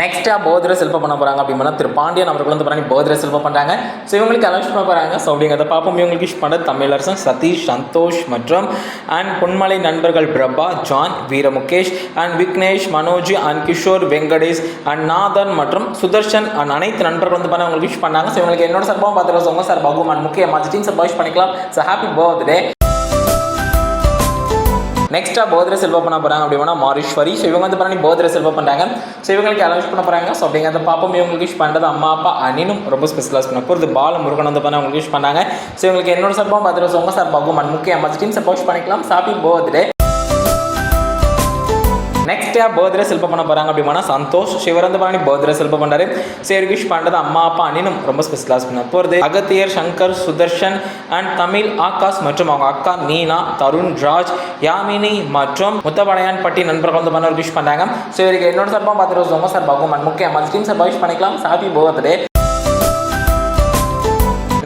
நெக்ஸ்ட்டாக போதிர செல்பம் பண்ண போகிறாங்க அப்படின்னா திரு பாண்டியன் அவர்கள் வந்து பண்ணி போதிர செல்பம் பண்ணுறாங்க ஸோ இவங்களுக்கு அலௌன்ஸ் பண்ண போகிறாங்க ஸோ அப்படிங்கிறத பார்ப்போம். இவங்களுக்கு விஷ் பண்ண தமிழரசன் சதீஷ் சந்தோஷ் மற்றும் அண்ட் பொன்மலை நண்பர்கள் Prabha John Veera Mukesh and Vignesh Manoj and Kishore Venkatesh and Nathan மற்றும் சுதர்ஷன் அண்ட் அனைத்து நண்பர்கள் வந்து பண்ண அவங்களுக்கு விஷ் பண்ணாங்க. ஸோ இவங்களுக்கு என்னோட சார்பாகவும் பார்த்துருக்கோம் உங்க சார் பகுமான் முக்கியமாக டீம் சார் விஷ் பண்ணிக்கலாம். ஸோ ஹாப்பி பர்த்டே நெக்ஸ்ட்டாக போதிர செல்வா பண்ண போகிறாங்க அப்படின்னா மாரீஸ்வரி. ஸோ இவங்க வந்து பண்ணி போதிர செல்வா பண்ணுறாங்க ஸோ இவங்களுக்கு அலவுஸ் பண்ண போகிறாங்க ஸோ அப்படிங்கிறத பாப்பம் இவங்களுக்கு விஷ் பண்ணுறது அம்மா அப்பா அனினும் ரொம்ப ஸ்பெஷலாக பண்ண போகிறது பால முருகன் வந்து பண்ண அவங்களுக்கு விஷ் பண்ணாங்க ஸோ இவங்களுக்கு என்னோட சார்பாகவும் பார்த்துட்டு உங்க சார் பகுமன் முக்கிய அம்மா டீம் சப்போஸ் பண்ணிக்கலாம். சாப்பி பர்த்டே நெக்ஸ்ட்டாக பர்த்டே செல்ப பண்ண போகிறாங்க அப்படின்னா சந்தோஷ் சிவரந்த பரணி பர்த்டே செல்ப பண்ணுறாரு சரி விஷ் பண்ணுறது அம்மா அப்பா அனினும் ரொம்ப ஸ்பெஷலாக பண்ண போகிறது அகத்தியர் சங்கர் சுதர்ஷன் அண்ட் தமிழ் ஆகாஷ் மற்றும் அவங்க அக்கா மீனா தருண் ராஜ் யாமினி மற்றும் முத்தபடையான் பட்டி நண்பர்கள் வந்து பண்ண விஷ் பண்ணாங்க ஸோ இவருக்கு என்னோட சார்பாக பார்த்துட்டு ரொம்ப சார் பகுமன் முக்கிய அம்மா டீம் சார் விஷ் பண்ணிக்கலாம். ஹாப்பி பர்த்டே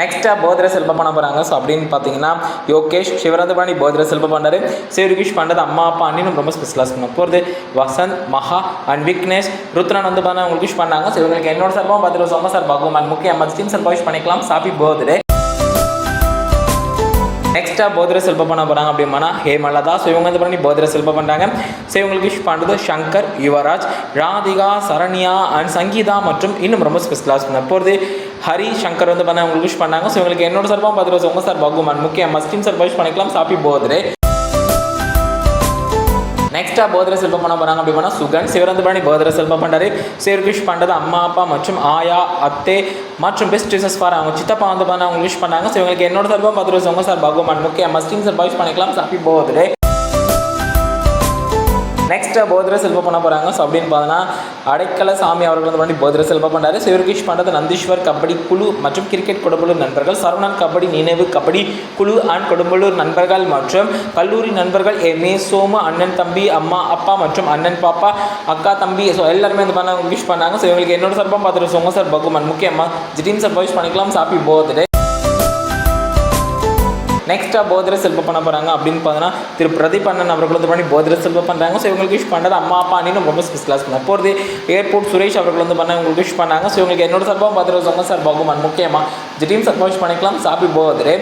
நெக்ஸ்ட்டாக போதிர செல்பம் பண்ண போகிறாங்க ஸோ அப்படின்னு பார்த்தீங்கன்னா யோகேஷ் சிவரந்தபாணி போதிர செல்பம் பண்ணாரு சிவரிகிஷ் பண்ணுறது அம்மா அப்பா அண்ணினும் ரொம்ப ஸ்பெஷலாக பண்ண போகிறது வசந்த் மகா அண்ட் விக்னேஷ் ருத்ரன் வந்து பண்ண உங்களுக்கு விஷ் பண்ணாங்க. ஸோ இவங்களுக்கு என்னோட சார்பாகவும் பார்த்துட்டு சொந்த சார் பகவான் முக்கிய அம்மா டீம் சார் விஷ் பண்ணிக்கலாம். சாப்பி பர்த்டே நெக்ஸ்ட்டாக போதிர செல்பம் பண்ண போகிறாங்க அப்படின்னா ஹேமலதா ஸோ இவங்க வந்து பண்ணி போதிர செல்பம் பண்ணுறாங்க ஸோ இவங்களுக்கு விஷ் பண்ணுறது சங்கர் யுவராஜ் ராதிகா சரண்யா அண்ட் சங்கீதா மற்றும் இன்னும் ரொம்ப ஸ்பெஷலாக பண்ண போகிறது ஹரி சங்கர் வந்து பண்ண உங்களுக்கு விஷ் பண்ணாங்க ஸோ இவங்களுக்கு என்னோட சார்பாக பார்த்துருவோம் உங்க சார் பகுமான் முக்கிய மஸ்டின் சார் விஷ் பண்ணிக்கலாம். சாப்பி பர்த்டே நெக்ஸ்ட்டாக போதிர செல்வம் பண்ண போகிறாங்க அப்படின்னா சுகன் சிவரந்தபாணி போதிர செல்வம் பண்ணுறாரு சேர் விஷ் பண்ணுறது அம்மா அப்பா மற்றும் ஆயா அத்தே மற்றும் பெஸ்ட் ரிசஸ் ஃபார் அவங்க சித்தப்பா வந்து பண்ண அவங்க விஷ் பண்ணாங்க. ஸோ இவங்களுக்கு என்னோட சார்பாக பார்த்துட்டு உங்க சார் பகவான் முக்கிய மஸ்டின் சார் விஷ் பண்ணிக்கலாம். சாப்பி போகுது நெக்ஸ்ட்டு போதிர செல்வம் பண்ண போகிறாங்க ஸோ அப்படின்னு பார்த்தோன்னா அடைக்கல சாமி அவர்கள் வந்து பண்ணி போதிர செல்வம் பண்ணாரு சிவகிஷ் பண்ணுறது நந்தீஸ்வர் கபடி குழு மற்றும் கிரிக்கெட் கொடும்பலூர் நண்பர்கள். சரவணன் கபடி நினைவு கபடி குழு அண்ட் கொடும்பலூர் நண்பர்கள் மற்றும் கல்லூரி நண்பர்கள் எம்ஏ சோமு அண்ணன் தம்பி அம்மா அப்பா மற்றும் அண்ணன் பாப்பா அக்கா தம்பி. ஸோ எல்லாருமே வந்து பண்ண விஷ் பண்ணாங்க. ஸோ இவங்களுக்கு என்னோட சார்பாக பார்த்துட்டு சொங்க சார். பகுமன். முக்கியமாக ஜிடீம் சார் விஷ் பண்ணிக்கலாம். சாப்பி போதே நெக்ஸ்ட்டாக போதிர செல்வம் பண்ண போகிறாங்க அப்படின்னு பார்த்தோன்னா திரு பிரதீப் அண்ணன் அவர்கள் வந்து பண்ணி போதிர செல்வம் பண்ணுறாங்க ஸோ இவங்களுக்கு விஷ் பண்ணுறது அம்மா அப்பா அண்ணினும் ரொம்ப ஸ்பெஷலாக பண்ண போகிறது ஏர்போர்ட் சுரேஷ் அவர்கள் வந்து பண்ண உங்களுக்கு விஷ் பண்ணாங்க. ஸோ இவங்களுக்கு என்னோட சார்பாக பார்த்துட்டு சொன்ன சார் பகுமான் முக்கியமாக ஜிடீம் சார் பண்ணிக்கலாம். சாப்பி போதிரே.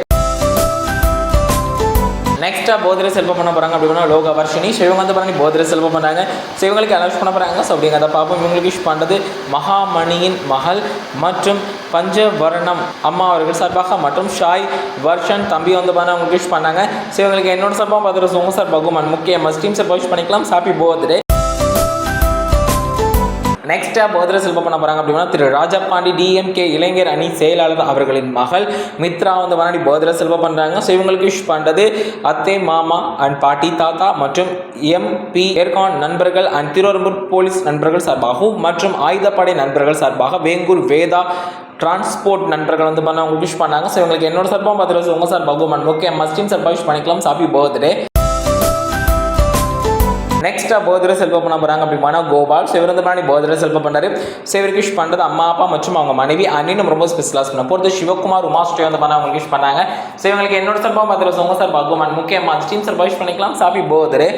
நெக்ஸ்ட்டாக போதிரை செல்வம் பண்ண போகிறாங்க அப்படின்னா லோக வர்ஷினி. ஸோ இவங்க வந்து பண்ணி போதிரை செல்வம் பண்ணுறாங்க ஸோ இவங்களுக்கு அனௌன்ஸ் பண்ண போகிறாங்க ஸோ அப்படிங்கிறத பார்ப்போம். இவங்களுக்கு விஷ் பண்ணுறது மகாமணியின் மகள் மற்றும் பஞ்சவர்ணம் அம்மா அவர்கள் சார்பாக மற்றும் ஷாய் வர்ஷன் தம்பி வந்து பண்ண அவங்களுக்கு விஷ் பண்ணாங்க. ஸோ இவங்களுக்கு என்னோட சார்பாக பார்த்துட்டு உங்க சார் பகுமான் முக்கிய மஸ்டீம் சார் விஷ் பண்ணிக்கலாம். ஹாப்பி பர்த்டே நெக்ஸ்ட்டாக போதிர செல்வம் பண்ண போகிறாங்க அப்படின்னா திரு ராஜபாண்டி டிஎம்கே இளைஞர் அணி செயலாளர் அவர்களின் மகள் மித்ரா வந்து பண்ணி போதிர செல்வம் பண்ணுறாங்க ஸோ இவங்களுக்கு விஷ் பண்ணுறது அத்தை மாமா அண்ட் பாட்டி தாத்தா மற்றும் எம்பி ஏர்கான் நண்பர்கள் அண்ட் திருவரம்பூர் போலீஸ் நண்பர்கள் சார்பாகவும் மற்றும் ஆயுதப்படை நண்பர்கள் சார்பாக வேங்கூர் வேதா டிரான்ஸ்போர்ட் நண்பர்கள் வந்து பண்ண அவங்க விஷ் பண்ணாங்க. ஸோ இவங்களுக்கு என்னோட சார்பாக பார்த்துட்டு உங்கள் சார் பகுமான் ஓகே மஸ்டின் சார்பாக விஷ் பண்ணிக்கலாம். சாப்பி பர்த்டே நெக்ஸ்ட்டாக போதிர செல்வம் பண்ண போகிறாங்க அப்படின்னா கோபால். சிவரந்தபாணி போதிர செல்வம் பண்ணாரு விஷ் பண்ணுறது அம்மா அப்பா மற்றும் அவங்க மனைவி அண்ணினும் ரொம்ப ஸ்பெஷலாக பண்ண போகிறது சிவகுமார் உமா ஸ்ரீ வந்து பண்ண அவங்க விஷ் பண்ணாங்க ஸோ இவங்களுக்கு என்னோட சார்பாக பார்த்துட்டு உங்க சார் பகுமான் முக்கியமாக ஸ்டீம் சார் விஷ் பண்ணிக்கலாம். Happy birthday.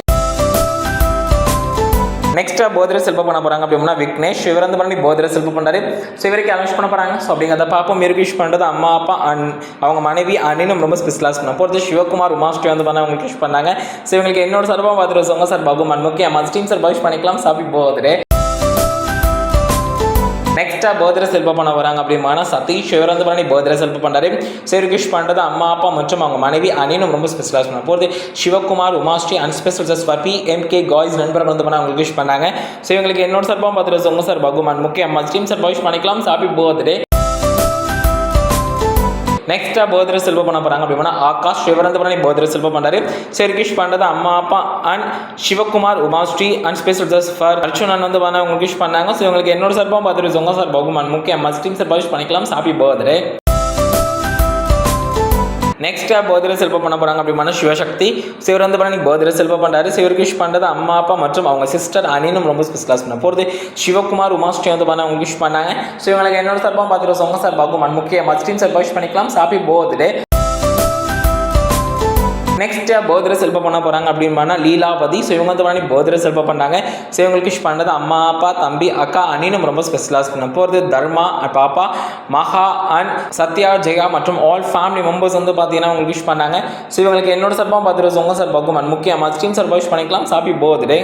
நெக்ஸ்ட்டாக போதிர செல்ப பண்ண போகிறாங்க அப்படின்னா விக்னேஷ் சிவரந்த பண்ணி போதிர செல்ப பண்ணுறாரு ஸோ இவருக்கு அனௌன்ஸ் பண்ண போகிறாங்க ஸோ அப்படிங்கிறத பாப்பா இவருக்கு பண்ணுறது அம்மா அப்பா அன் அவங்க மனைவி அண்ணினும் ரொம்ப ஸ்பெஷலாக பண்ண போகிறது சிவகுமார் உமாஸ்ரீ வந்து பண்ண அவங்களுக்கு விஷ் பண்ணாங்க. ஸோ இவங்களுக்கு என்னோட சார்பாக பார்த்துட்டு சொங்க சார் பகுமான். முக்கிய ஸ்டீம் சார் விஷ் பண்ணிக்கலாம். சாப்பி பர்த்டே நெக்ஸ்ட்டாக பர்த்டே செல்வம் பண்ண வராங்க அப்படின்னா சதீஷ் சிவரந்தபரணி பர்த்டே செல்வம் பண்ணுறாரு சிவகிஷ் பண்ணுறது அம்மா அப்பா மற்றும் அவங்க மனைவி அனினும் ரொம்ப ஸ்பெஷலாக பண்ண போகிறது சிவகுமார் உமாஸ்ரீ அண்ட் ஸ்பெஷல் ஜஸ் பி எம்கே காய்ஸ் நண்பர்கள் வந்து பண்ண அவங்களுக்கு விஷ் பண்ணாங்க. ஸோ இவங்களுக்கு என்னோட சார்பாக பார்த்துட்டு உங்க சார் பகுமான் முக்கிய அம்மா ஸ்டீம் சார் விஷ் பண்ணிக்கலாம். ஹாப்பி பர்த்டே நெக்ஸ்ட்டாக போதிர செல்வம் பண்ண போகிறாங்க அப்படின்னா ஆகாஷ் சிவரந்தபரணி போதிர செல்வம் பண்ணுறாரு செர்கிஷ் பண்ணுறது அம்மா அப்பா and Sivakumar Umasri and special just for Arjunan வந்து பண்ண உங்களுக்கு விஷ் பண்ணாங்க. ஸோ உங்களுக்கு என்னோட சார்பாக பார்த்துட்டு உங்க சார் பகுமான் முக்கிய மஸ்டிங் சார் விஷ் பண்ணிக்கலாம். சாப்பி போதரே நெக்ஸ்ட்டாக போதிர செல்பம் பண்ண போகிறாங்க அப்படின்னா சிவசக்தி. சிவர் வந்து பண்ணி போதிர செல்பம் பண்ணுறாரு ஸோ விஷ் பண்ணுறது அம்மா அப்பா மற்றும் அவங்க சிஸ்டர் அனினும் ரொம்ப ஸ்பெஷலாக பண்ண போகிறது சிவகுமார் உமாஸ்ரீ வந்து பண்ண அவங்க விஷ் பண்ணாங்க. ஸோ இவங்களுக்கு என்னோட சார்பாக பார்த்துட்டு உங்கள் சார்பாகும் அண்ட் முக்கியமாக ஸ்டீம் சார்பாக விஷ் பண்ணிக்கலாம். Happy birthday. நெக்ஸ்ட் போதிர செல்ப பண்ண போகிறாங்க அப்படின்னு லீலாபதி ஸோ இவங்க வந்து பண்ணி போதிர செல்ப பண்ணாங்க ஸோ இவங்களுக்கு விஷ் பண்ணுறது அம்மா அப்பா தம்பி அக்கா அண்ணினும் ரொம்ப ஸ்பெஷலாக பண்ண போகிறது தர்மா பாப்பா மகா அண்ட் சத்யா ஜெயா மற்றும் ஆல் ஃபேமிலி மெம்பர்ஸ் வந்து பார்த்தீங்கன்னா உங்களுக்கு விஷ் பண்ணாங்க ஸோ இவங்களுக்கு என்னோட சார்பாக பார்த்துட்டு உங்கள் சார்பாகும் அண்ட் முக்கியமாக ஸ்டீம் சார்பாக விஷ் பண்ணிக்கலாம். Happy birthday